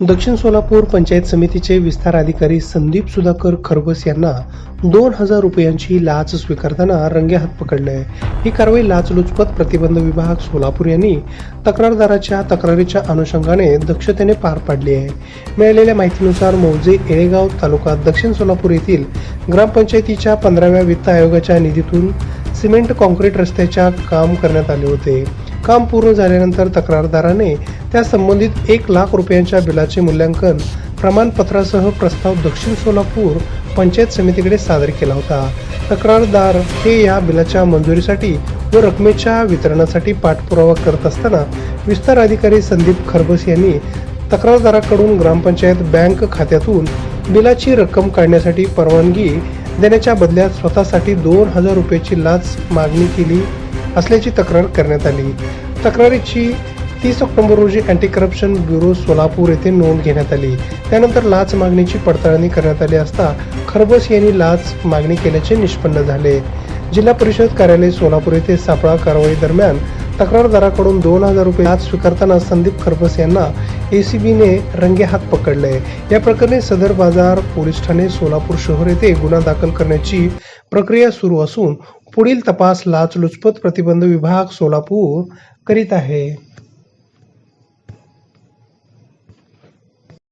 दक्षिण सोलापूर पंचायत समितीचे विस्तार अधिकारी संदीप सुधाकर खरबस यांना दोन हजार रुपयांची लाच स्वीकारताना रंगेहात पकडले ही कारवाई लाचलुचपत प्रतिबंध विभाग सोलापूर यांनी तक्रारदाराच्या तक्रारीच्या अनुषंगाने दक्षतेने पार पाडली आहे. मिळालेल्या माहितीनुसार मौजे येळेगाव तालुका दक्षिण सोलापूर येथील ग्रामपंचायतीच्या पंधराव्या वित्त आयोगाच्या निधीतून सिमेंट कॉन्क्रीट रस्त्याच्या काम करण्यात आले होते. काम पूर्ण झाल्यानंतर तक्रारदाराने त्या संबंधित एक लाख रुपयांच्या बिलाचे मूल्यांकन प्रमाणपत्रासह प्रस्ताव दक्षिण सोलापूर पंचायत समितीकडे सादर केला होता. तक्रारदार हे या बिलाच्या मंजुरीसाठी व रकमेच्या वितरणासाठी पाठपुरावा करत असताना विस्तार अधिकारी संदीप खरबस यांनी तक्रारदाराकडून ग्रामपंचायत बँक खात्यातून बिलाची रक्कम काढण्यासाठी परवानगी देण्याच्या बदल्यात स्वतःसाठी दोन हजार रुपयाची लाच मागणी केली. असल्याची तक्रार करण्यात आली. तक्रारीची तीस ऑक्टोबर रोजी अँटी करप्शन ब्युरो सोलापूर येथे नोंद घेण्यात आली. त्यानंतर लाच मागणीची पडताळणी करण्यात आली असता खरबस यांनी लाच मागणी केल्याचे निष्पन्न झाले. जिल्हा परिषद कार्यालय सोलापूर येथे सापळा कारवाई दरम्यान तक्रारदाराकडून दोन हजार रुपये लाच स्वीकारताना संदीप खरबस यांना एसीबीने रंगेहात पकडले. या प्रकरणी सदर बाजार पोलीस ठाणे सोलापूर शहर येथे गुन्हा दाखल करण्याची प्रक्रिया सुरू असून पुढील तपास लाचलुचपत प्रतिबंध विभाग सोलापूर करीत आहे.